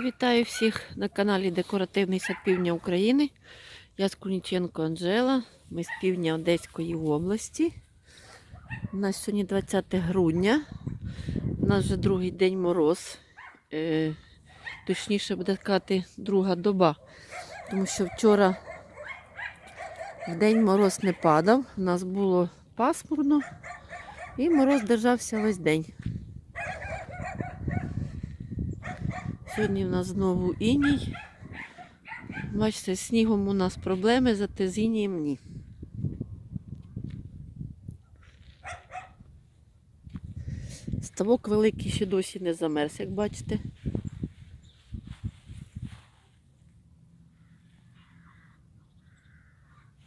Вітаю всіх на каналі Декоративний сад Півдня України. Я Скуніченко Анжела. Ми з півдня Одеської області. У нас сьогодні 20 грудня. У нас вже другий день мороз. Е, точніше буде сказати, друга доба. Тому що вчора в день мороз не падав. У нас було пасмурно і мороз держався весь день. Сьогодні в нас знову іній. Бачите, з снігом у нас проблеми, зате з інієм ні. Ставок великий ще досі не замерз, як бачите.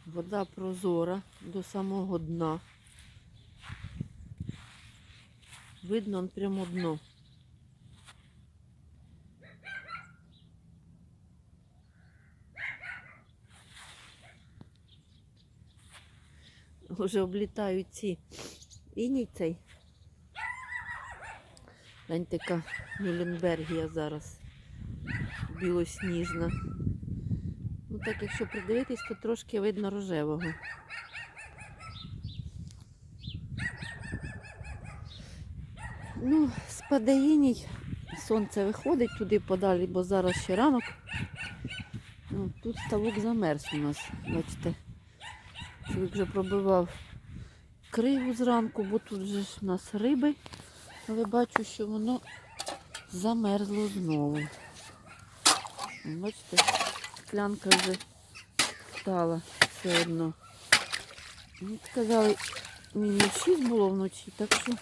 Вода прозора до самого дна. Видно прямо дно. Вже облітають ці іній цей. Гляньте, яка Мюлленбергія зараз білосніжна. Ну так, якщо придивитись, то трошки видно рожевого. Ну, спаде іній, сонце виходить туди подалі, бо зараз ще ранок. Ну, тут ставок замерз у нас, бачите. Чоловік вже пробивав криву зранку, бо тут же у нас риби. Але бачу, що воно замерзло знову. Бачите, склянка вже стала все одно. Ну, Сказали, мінус 6 було вночі, так що.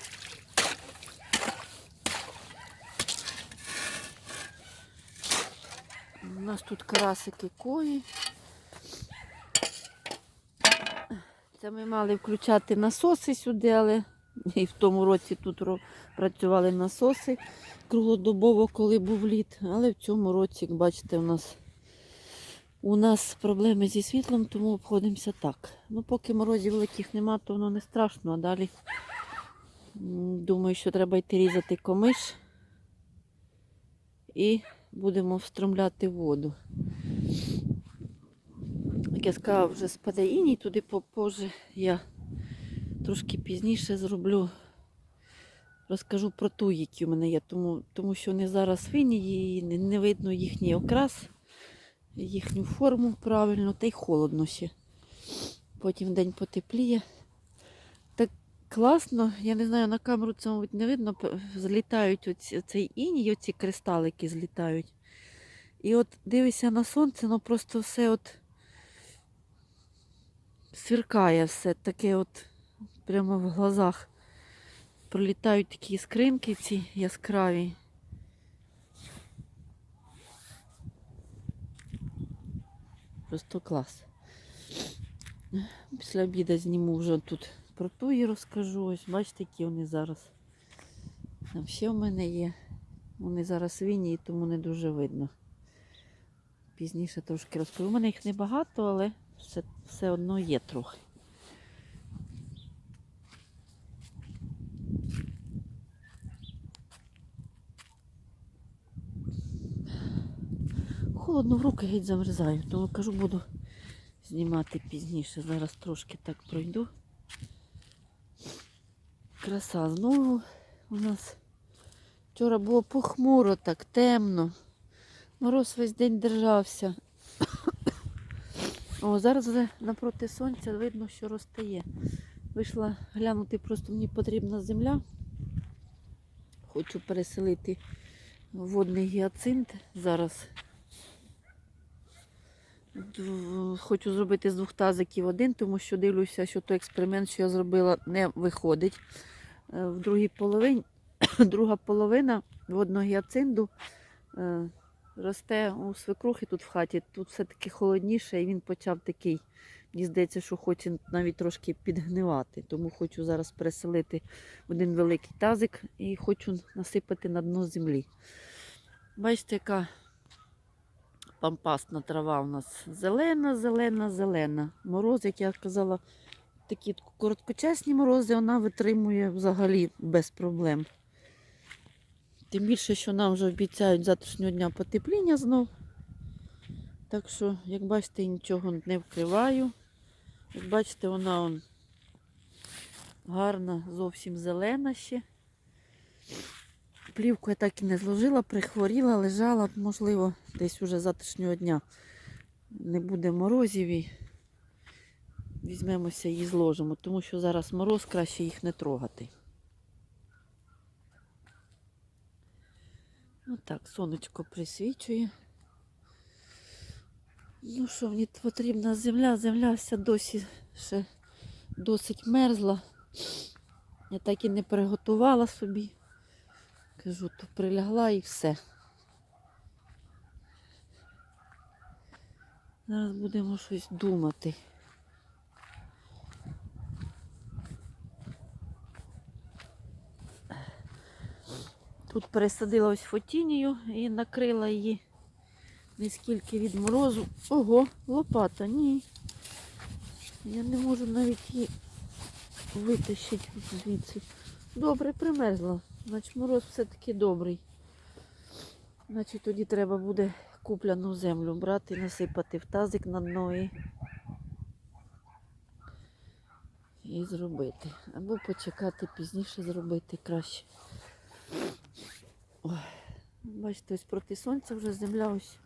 У нас тут карасики кої. Це ми мали включати насоси сюди, але і в тому році тут працювали насоси круглодобово, коли був лід. Але в цьому році, як бачите, у нас у нас проблеми зі світлом, тому обходимося так. Ну, поки морозів великих нема, то воно не страшно, а далі думаю, що треба йти різати комиш і будемо встромляти воду. Як я сказала, вже спаде іній, туди попозже я трошки пізніше зроблю. Розкажу про ту, які у мене є, тому, тому що вони зараз винні і не, не видно їхній окрас, їхню форму правильно, та й холодно ще. Потім день потепліє. Так класно, я не знаю, на камеру це, мабуть, не видно, злітають оці, цей іній, оці кристалики злітають. І от дивишся на сонце, ну просто все от сверкає все таке от прямо в глазах. Пролітають такі іскринки ці яскраві. Просто клас. Після обіду зніму вже тут про ту і розкажу. Ось бачите, які вони зараз. Там ще в мене є. Вони зараз винні, тому не дуже видно. Пізніше трошки розкажу. У мене їх небагато, але все, все одно є трохи. Холодно в руки геть замерзаю, тому кажу, буду знімати пізніше. Зараз трошки так пройду. Краса знову у нас. Вчора було похмуро, так темно. Мороз весь день держався. О, зараз вже напроти сонця видно, що розтає. Вийшла глянути, просто мені потрібна земля. Хочу переселити водний гіацинт зараз. Хочу зробити з двох тазиків один, тому що дивлюся, що той експеримент, що я зробила, не виходить. Е, В другій половині, друга половина водного гіацинду е, росте у свекрухи тут в хаті. Тут все-таки холодніше, і він почав такий, мені здається, що хоче навіть трошки підгнивати. Тому хочу зараз переселити в один великий тазик і хочу насипати на дно землі. Бачите, яка пампасна трава у нас зелена, зелена, зелена. Мороз, як я казала, такі короткочасні морози вона витримує взагалі без проблем. Тим більше, що нам вже обіцяють завтрашнього дня потепління знов. Так що, як бачите, нічого не вкриваю. Як бачите, вона он гарна, зовсім зелена ще. Плівку я так і не зложила, прихворіла, лежала, можливо, десь уже завтрашнього дня не буде морозів і візьмемося і зложимо, тому що зараз мороз, краще їх не трогати. Ну так, сонечко присвічує. Ну що, мені потрібна земля, земля вся досі ще досить мерзла. Я так і не приготувала собі. Кажу, то прилягла і все. Зараз будемо щось думати. Тут пересадила ось фотінію і накрила її не скільки від морозу. Ого, лопата, ні. Я не можу навіть її витащити звідси. Добре, примерзла. Значить мороз все-таки добрий. Значить тоді треба буде купляну землю брати, насипати в тазик на дно і, і зробити. Або почекати пізніше зробити краще. Ой. Бачите, ось проти сонця вже земля ось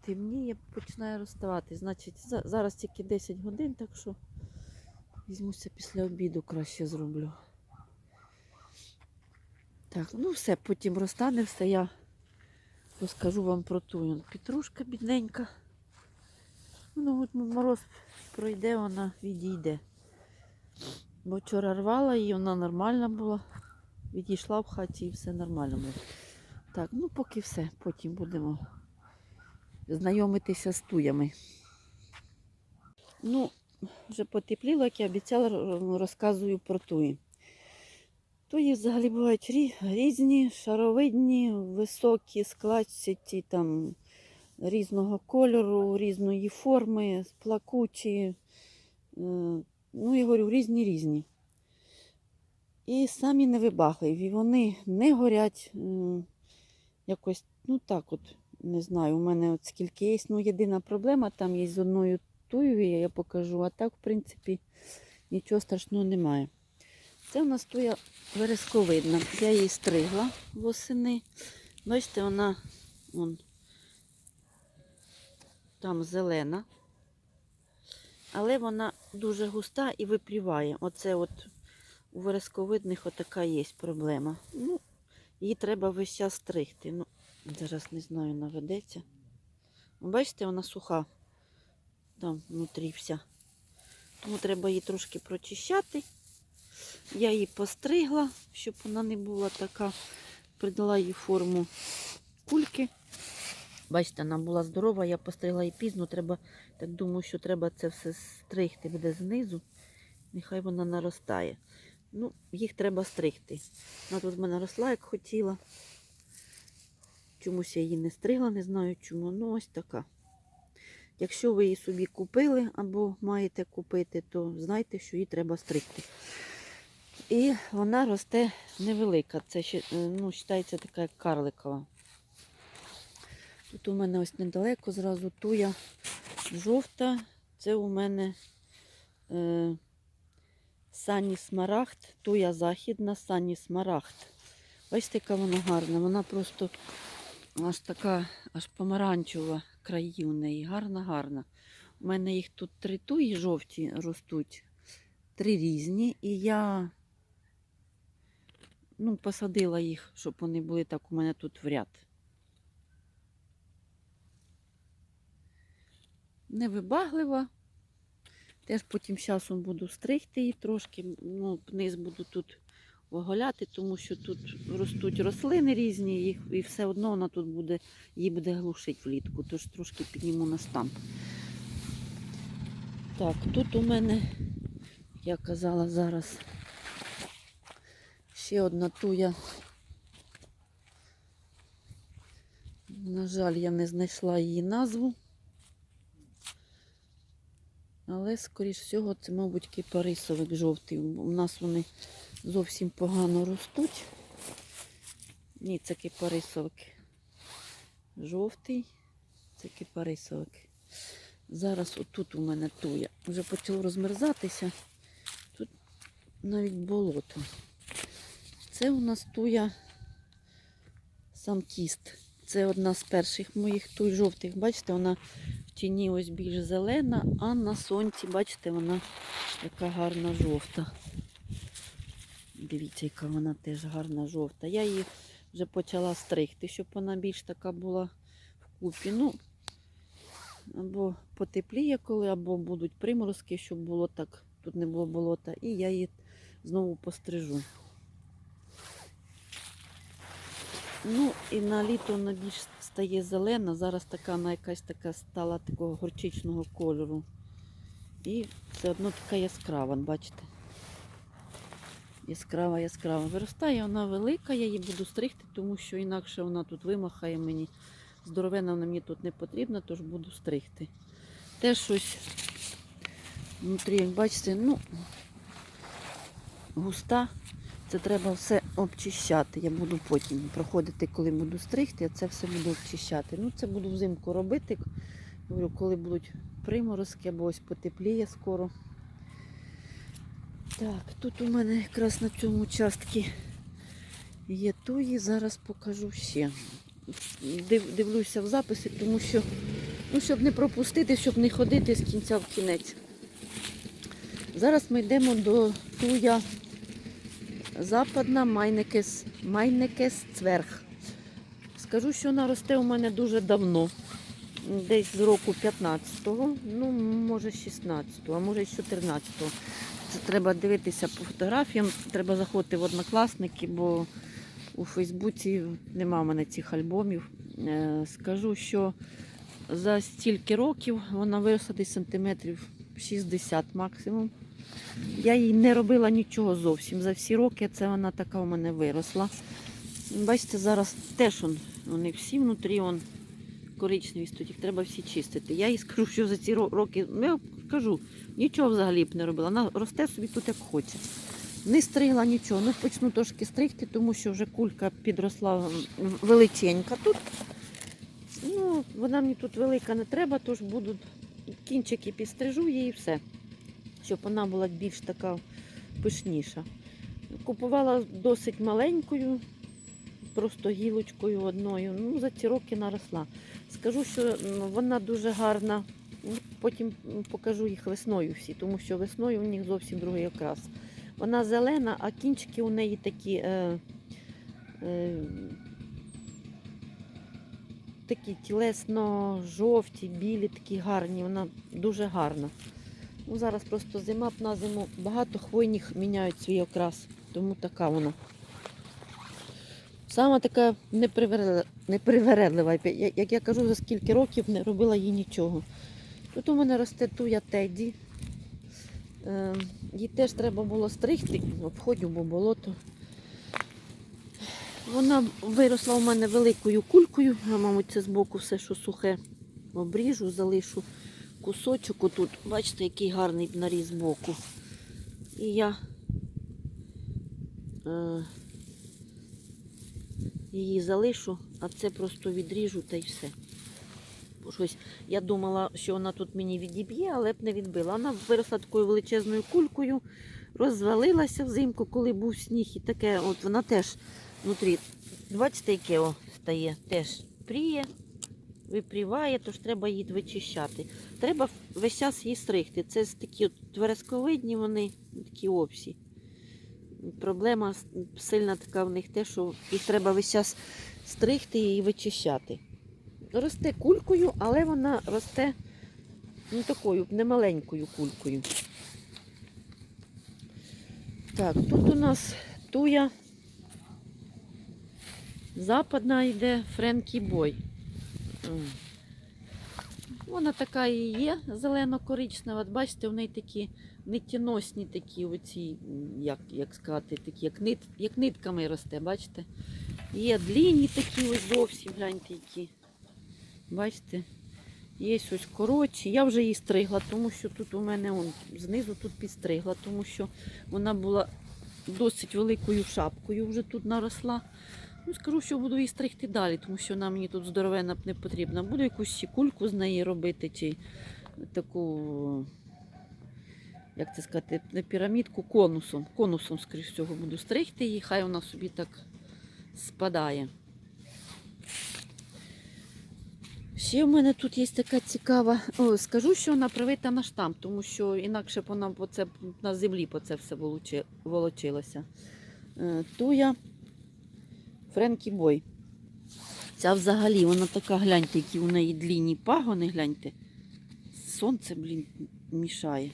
темніє, починає розставати. Значить, за- зараз тільки 10 годин, так що візьмуся після обіду краще зроблю. Так, ну все, потім розтане все, я розкажу вам про ту петрушка бідненька. Ну, от мороз пройде, вона відійде. Бо вчора рвала її, вона нормальна була. Відійшла в хаті і все нормально було. Так, ну поки все. Потім будемо знайомитися з туями. Ну, вже потепліло, як я обіцяла, розказую про туї. Туї взагалі бувають різні, шаровидні, високі, складчаті, там різного кольору, різної форми, плакучі. Е, Ну, я говорю, різні різні. І самі невибагливі. Вони не горять якось, ну так от, не знаю, у мене от скільки є. Ну, єдина проблема, там є з одною туєю, я покажу, а так, в принципі, нічого страшного немає. Це у нас туя вересковидна. Я її стригла восени. Бачите, вона вон, там зелена. Але вона дуже густа і випріває. Оце от у вересковидних отака є проблема. Ну, її треба весь час стригти. Ну, зараз не знаю, наведеться. Ну, Бачите, вона суха. Там внутрі вся. Тому треба її трошки прочищати. Я її постригла, щоб вона не була така. Придала їй форму кульки. Бачите, вона була здорова, я постригла її пізно. Треба, так думаю, що треба це все стригти буде знизу. Нехай вона наростає. Ну, їх треба стригти. Вона тут в мене росла, як хотіла. Чомусь я її не стригла, не знаю чому. Ну, ось така. Якщо ви її собі купили або маєте купити, то знайте, що її треба стригти. І вона росте невелика. Це е, ну, вважається така як карликова. Тут у мене ось недалеко зразу туя жовта. Це у мене е, сані смарагд, туя західна, сані смарагд. Бачите, яка вона гарна. Вона просто аж така, аж помаранчева краї у неї. Гарна, гарна. У мене їх тут три туї жовті ростуть, три різні. І я ну, посадила їх, щоб вони були так у мене тут в ряд. Невибаглива. Теж потім часом буду стригти її трошки. Ну, низ буду тут оголяти, тому що тут ростуть рослини різні, їх, і все одно вона тут буде, її буде глушити влітку, тож трошки підніму на штамп. Так, тут у мене, я казала зараз, ще одна туя. На жаль, я не знайшла її назву. Але, скоріш всього, це, мабуть, кипарисовик жовтий. У нас вони зовсім погано ростуть. Ні, це кипарисовик. Жовтий. Це кипарисовик. Зараз отут у мене туя. Вже почало розмерзатися. Тут навіть болото. Це у нас туя самкіст. Це одна з перших моїх туй жовтих. Бачите, вона тіні ось більш зелена, а на сонці, бачите, вона така гарна жовта. Дивіться, яка вона теж гарна жовта. Я її вже почала стригти, щоб вона більш така була вкупі. Ну, або потепліє коли, або будуть приморозки, щоб було так, тут не було болота. І я її знову пострижу. Ну і на літо вона більш стає зелена. Зараз така вона якась така стала такого горчичного кольору. І все одно така яскрава, бачите? Яскрава, яскрава. Виростає вона велика, я її буду стригти, тому що інакше вона тут вимахає мені. Здоровена вона мені тут не потрібна, тож буду стригти. Теж щось внутрі, бачите, ну, густа. Це треба все обчищати. Я буду потім проходити, коли буду стригти, я це все буду обчищати. Ну, це буду взимку робити. Говорю, коли будуть приморозки, або ось потепліє скоро. Так, тут у мене якраз на цьому участку є туї. Зараз покажу ще. Див, дивлюся в записи, тому що, ну, щоб не пропустити, щоб не ходити з кінця в кінець. Зараз ми йдемо до туя западна Майнекес, Майнекес цверх. Скажу, що вона росте у мене дуже давно. Десь з року 15-го, ну, може 16-го, а може й 14-го. Це треба дивитися по фотографіям, треба заходити в однокласники, бо у Фейсбуці нема в мене цих альбомів. Е, Скажу, що за стільки років вона виросла десь сантиметрів 60 максимум. Я їй не робила нічого зовсім. За всі роки це вона така у мене виросла. Бачите, зараз теж он, вони всі внутрі он, коричневі їх треба всі чистити. Я їй скажу, що за ці роки, я кажу, нічого взагалі б не робила. Вона росте собі тут як хоче. Не стригла нічого. Ну почну трошки стригти, тому що вже кулька підросла величенька тут. Ну, вона мені тут велика не треба, тож буду кінчики підстрижу її і все. Щоб вона була більш така пишніша. Купувала досить маленькою, просто гілочкою одною. Ну, за ці роки наросла. Скажу, що вона дуже гарна. Ну, Потім покажу їх весною всі, тому що весною у них зовсім другий окрас. Вона зелена, а кінчики у неї такі, е, е, такі тілесно-жовті, білі, такі гарні. Вона дуже гарна. Ну, зараз просто зима на зиму. Багато хвойних міняють свій окрас, тому така вона. Сама така непривередлива. Як я кажу, за скільки років не робила їй нічого. Тут у мене росте туя Теді. Е, їй теж треба було стригти, обходю, бо болото. Вона виросла у мене великою кулькою, а мабуть, це збоку все, що сухе, обріжу, залишу кусочок отут. Бачите, який гарний наріз боку. І я е, її залишу, а це просто відріжу та й все. Щось, я думала, що вона тут мені відіб'є, але б не відбила. Вона виросла такою величезною кулькою, розвалилася взимку, коли був сніг, і таке, от вона теж внутрі, бачите, яке о, стає, теж пріє, випріває, тож треба її вичищати. Треба весь час її стригти. Це такі от вересковидні вони, такі обсі. Проблема сильна така в них те, що їх треба весь час стригти і вичищати. Росте кулькою, але вона росте ну, такою немаленькою кулькою. Так, тут у нас туя западна йде Френкі Бой. Вона така і є зелено-коричнева. Бачите, в неї такі нитяносні такі, оці, як, як сказати, такі, як, нит, як нитками росте, бачите? Є длінні такі ось зовсім, гляньте які. Бачите? Є ось коротші. Я вже її стригла, тому що тут у мене он, знизу тут підстригла, тому що вона була досить великою шапкою, вже тут наросла. Ну, скажу, що буду її стригти далі, тому що вона мені тут здоровенна не потрібна. Буду якусь ще кульку з неї робити, чи таку, як це сказати, не пірамідку конусом. Конусом, скоріш всього, буду стригти її, хай вона собі так спадає. Ще в мене тут є така цікава. О, скажу, що вона привита на штамп, тому що інакше б вона на землі по це все волочилося. Е, Туя Френкі Бой. Ця взагалі, вона така, гляньте, які у неї длінні пагони, гляньте. Сонце, блін, мішає.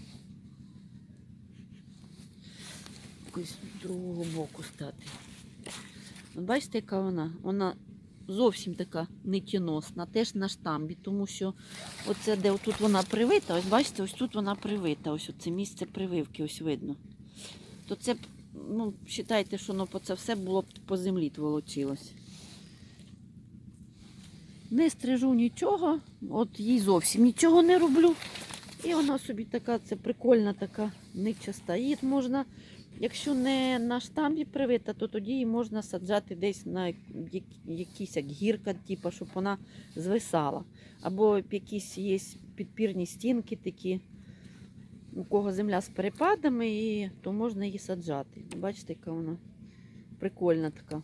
Якось з другого боку стати. От Бачите, яка вона? Вона зовсім така нитіносна, теж на штамбі, тому що оце, де тут вона привита, ось бачите, ось тут вона привита, ось це місце прививки, ось видно. То це, ну, вважайте, що воно по це все було б по землі волочилось. Не стрижу нічого, от їй зовсім нічого не роблю. І вона собі така, це прикольна така нитчаста. Її можна, якщо не на штамбі привита, то тоді її можна саджати десь на якісь як гірка, типу, щоб вона звисала. Або якісь є підпірні стінки такі, у кого земля з перепадами, і, то можна її саджати. Бачите, яка вона прикольна така.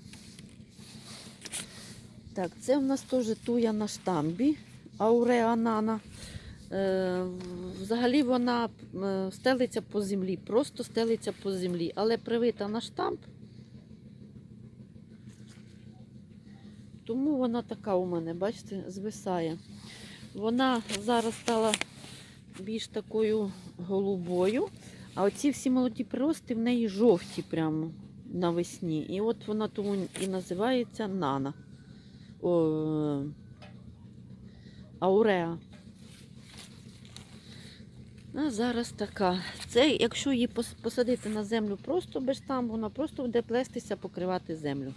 Так, це в нас теж туя на штамбі, ауреанана. Е, взагалі вона е, стелиться по землі, просто стелиться по землі, але привита на штамп. Тому вона така у мене, бачите, звисає. Вона зараз стала більш такою голубою, а оці всі молоді прирости в неї жовті прямо навесні. І от вона тому і називається Нана. О, Ауреа. А зараз така. Це, якщо її посадити на землю просто без там, вона просто буде плестися, покривати землю.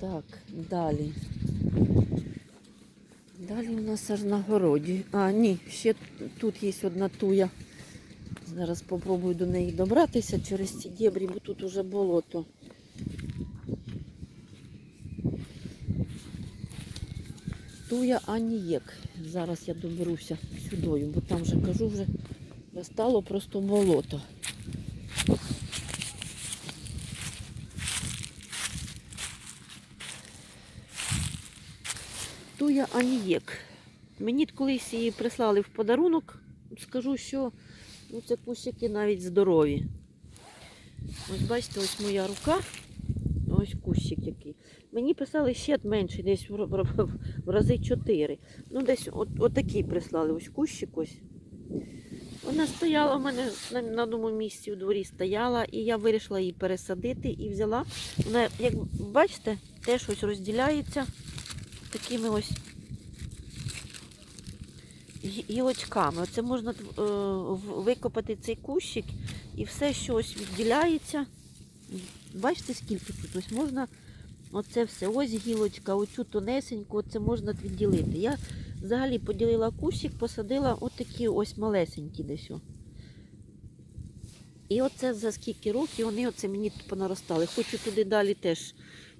Так, далі. Далі у нас аж на городі. А, ні, ще тут є одна туя. Зараз спробую до неї добратися через ці дебрі, бо тут уже болото. Туя Анієк. Зараз я доберуся сюдою, бо там вже кажу, вже стало просто болото. Туя Анієк. Мені колись її прислали в подарунок. Скажу, що ну, це кущики навіть здорові. Ось бачите, ось моя рука. Ось кущик який. Мені писали ще менший, десь в, в, в рази 4. Ну, десь от, отакий прислали, ось кущик ось. Вона стояла в мене на, на одному місці у дворі стояла, і я вирішила її пересадити і взяла. Вона, як бачите, теж ось розділяється такими ось гілочками. Оце можна е, викопати цей кущик і все, що ось відділяється. Бачите, скільки тут ось можна оце все, ось гілочка, оцю тонесеньку, оце можна відділити. Я взагалі поділила кущик, посадила отакі ось малесенькі десь. І оце за скільки років вони оце мені понаростали. Хочу туди далі теж,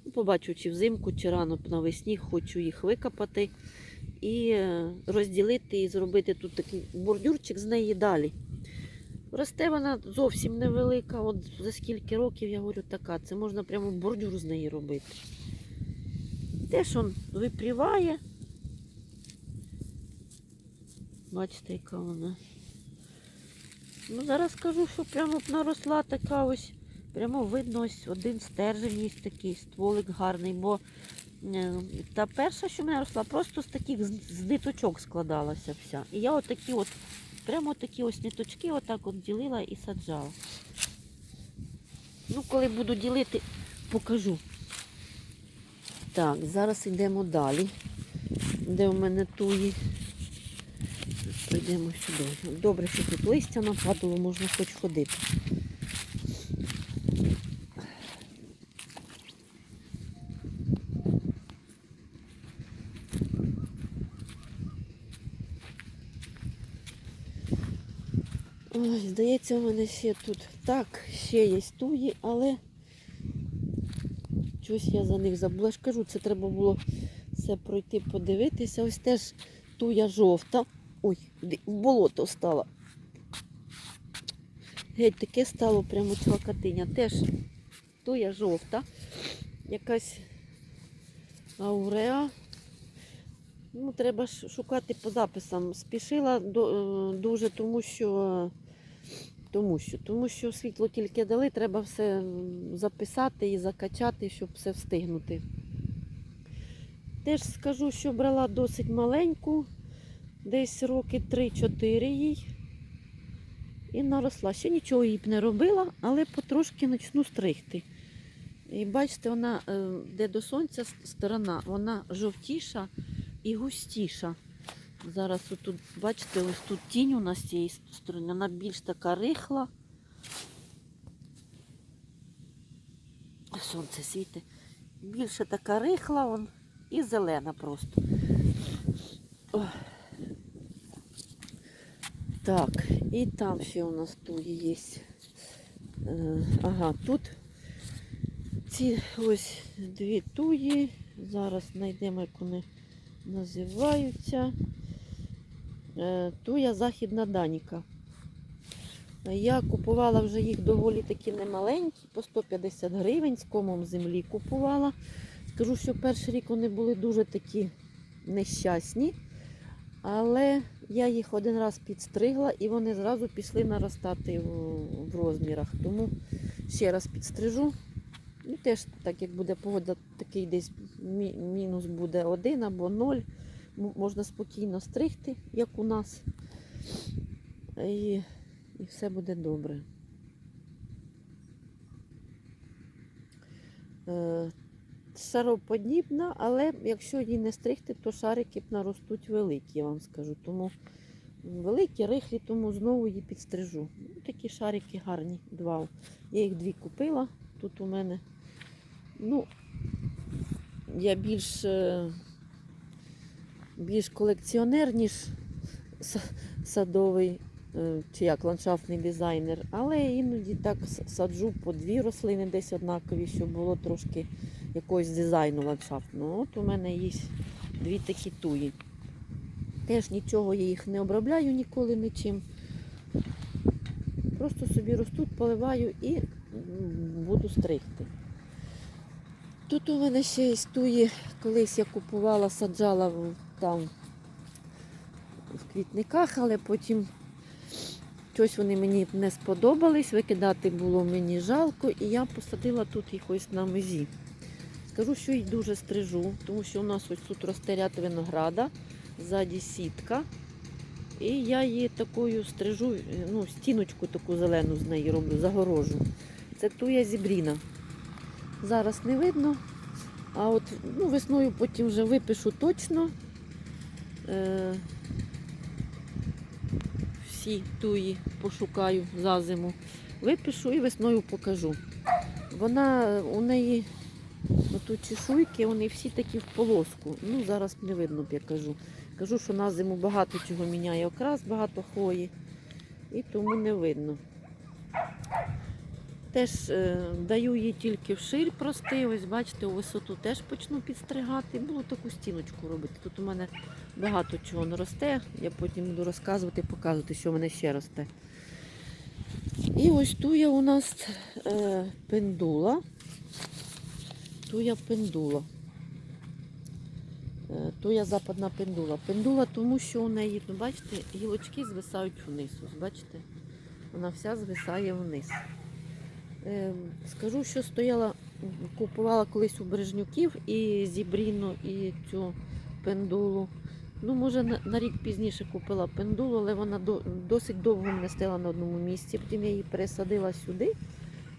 ну, побачу, чи взимку, чи рано навесні, хочу їх викопати і е, розділити і зробити тут такий бордюрчик з неї далі. Росте вона зовсім невелика. От за скільки років я говорю така. Це можна прямо бордюр з неї робити. Теж он випріває. Бачите, яка вона. Ну, зараз скажу, що прямо б наросла така ось. Прямо видно ось один стержень є такий, стволик гарний, бо та перша, що в мене росла, просто з таких з, ниточок складалася вся. І я отакі от Прямо такі ось ниточки отак от ділила і саджала. Ну, коли буду ділити, покажу. Так, зараз йдемо далі. Де у мене туї. Прийдемо сюди. Добре, що тут листя нападало, можна хоч ходити. Здається, у мене ще тут так, ще є туї, але щось я за них забула. Я ж кажу, це треба було все пройти, подивитися. Ось теж туя жовта. Ой, в болото стала. Геть таке стало прямо чвакатиня. Теж туя жовта. Якась ауреа. Ну, треба шукати по записам. Спішила е, дуже, тому що, тому що, тому що світло тільки дали, треба все записати і закачати, щоб все встигнути. Теж скажу, що брала досить маленьку, десь роки 3-4 їй. І наросла. Ще нічого їй б не робила, але потрошки почну стригти. І бачите, вона, е, де до сонця сторона, вона жовтіша і густіша. Зараз отут, бачите, ось тут тінь у нас цієї сторони, вона більш така рихла. Сонце світить. Більше така рихла вон, і зелена просто. Ой. Так, і там ще у нас тут є. Е, Ага, тут ці ось дві туї. Зараз знайдемо, як вони називаються. Е, Туя Західна Даніка. Я купувала вже їх доволі такі немаленькі, по 150 гривень з комом землі купувала. Скажу, що перший рік вони були дуже такі нещасні. Але я їх один раз підстригла і вони зразу пішли наростати в розмірах. Тому ще раз підстрижу. І теж, так як буде погода, такий десь мінус буде один або ноль. Можна спокійно стригти, як у нас. І, і все буде добре. Е, Шароподібна, але якщо її не стригти, то шарики б наростуть великі, я вам скажу. Тому великі, рихлі, тому знову її підстрижу. Ну, такі шарики гарні, два. Я їх дві купила тут у мене. Ну, я більш, е, більш колекціонер, ніж садовий е, чи як ландшафтний дизайнер, але іноді так саджу по дві рослини десь однакові, щоб було трошки якогось дизайну ландшафтного. От у мене є дві такі туї. Теж нічого я їх не обробляю ніколи нічим. Просто собі ростуть, поливаю і буду стригти. Тут у мене ще є туї, колись я купувала, саджала там в квітниках, але потім щось вони мені не сподобались, викидати було мені жалко, і я посадила тут їх ось на мезі. Скажу, що їх дуже стрижу, тому що у нас ось тут росте ряд винограда, ззаді сітка. І я її такою стрижу, ну, стіночку таку зелену з неї роблю, загорожу. Це туя зібріна. Зараз не видно. А от ну, весною потім вже випишу точно. Е, всі туї пошукаю за зиму. Випишу і весною покажу. Вона у неї тут чешуйки, вони всі такі в полоску. Ну, зараз не видно, б я кажу. Кажу, що на зиму багато чого міняє окрас, багато хвої. І тому не видно. Теж е, даю їй тільки вширь простий. Ось бачите, у висоту теж почну підстригати. Буду таку стіночку робити. Тут у мене багато чого не росте. Я потім буду розказувати, показувати, що в мене ще росте. І ось туя у нас е, пендула. Туя пендула. Е, Туя западна пендула. Пендула, тому що у неї, ну бачите, гілочки звисають вниз. Ось бачите? Вона вся звисає вниз. Е, Скажу, що стояла, купувала колись у Бережнюків і зібріну, і цю пендулу. Ну, може, на, рік пізніше купила пендулу, але вона досить довго мене стала на одному місці. Потім я її пересадила сюди.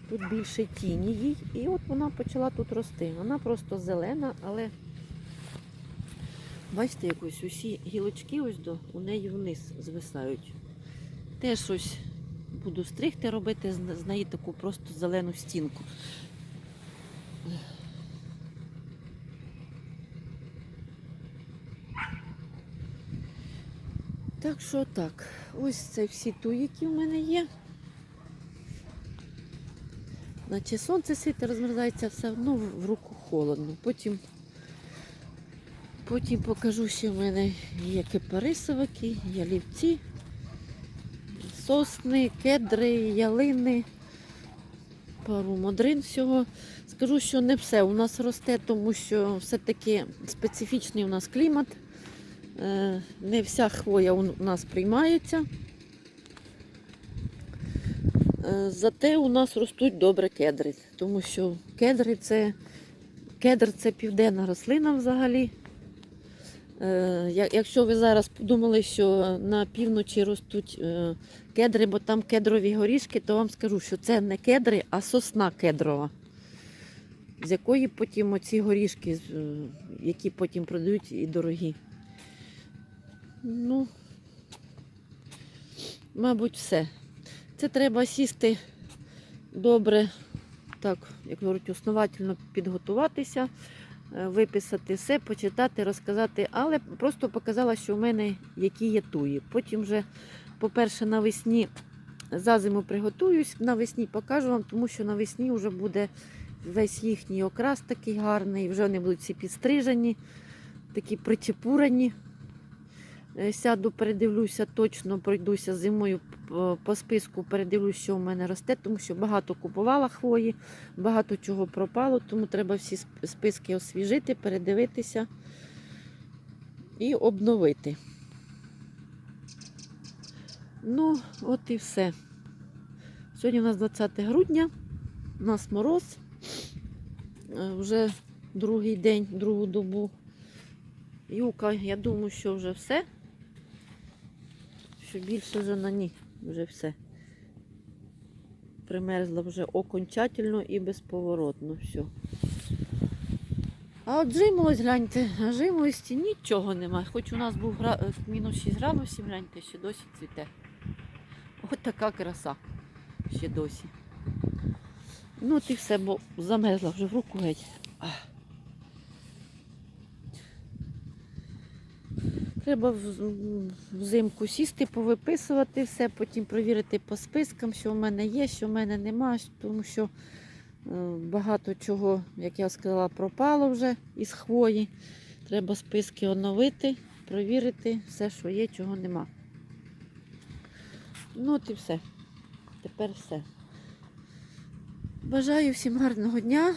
Тут більше тіні їй. І от вона почала тут рости. Вона просто зелена, але бачите, якось усі гілочки ось до, у неї вниз звисають. Теж ось буду стригти робити з неї таку просто зелену стінку. Так що так, ось це всі туї, які в мене є. Наче сонце світить, розмерзається все одно в руку холодно. Потім, потім покажу, що в мене є кипарисовики, ялівці, сосни, кедри, ялини, пару модрин всього. Скажу, що не все у нас росте, тому що все-таки специфічний у нас клімат. Е, Не вся хвоя у нас приймається. Е, Зате у нас ростуть добре кедри, тому що кедри це, кедр це південна рослина взагалі. Е, Якщо ви зараз подумали, що на півночі ростуть кедри, бо там кедрові горішки, то вам скажу, що це не кедри, а сосна кедрова, з якої потім оці горішки, які потім продають і дорогі. Ну, мабуть, все. Це треба сісти добре, так, як говорять, основательно підготуватися, е, виписати все, почитати, розказати, але просто показала, що в мене які є туї. Потім вже, по-перше, навесні за зиму приготуюсь, навесні покажу вам, тому що навесні вже буде весь їхній окрас такий гарний, вже вони будуть всі підстрижені, такі причепурені. Е, Сяду, передивлюся, точно пройдуся зимою по- списку, передивлюся, що в мене росте, тому що багато купувала хвої, багато чого пропало, тому треба всі списки освіжити, передивитися і обновити. Ну, от і все. Сьогодні у нас 20 грудня, у нас мороз. Е, Вже другий день, другу добу. Юка, я думаю, що вже все. Що більше вже на ні, вже все. Примерзла вже окончательно і безповоротно все. А от жимолость, гляньте, жимолості нічого немає. Хоч у нас був гра... е, мінус 6 градусів, гляньте, ще досі цвіте. От така краса ще досі. Ну, і все, бо замерзла вже в руку геть. Треба взимку сісти, повиписувати все, потім провірити по спискам, що в мене є, що в мене нема, тому що е, багато чого, як я сказала, пропало вже із хвої. Треба списки оновити, провірити все, що є, чого нема. Ну от і все. Тепер все. Бажаю всім гарного дня.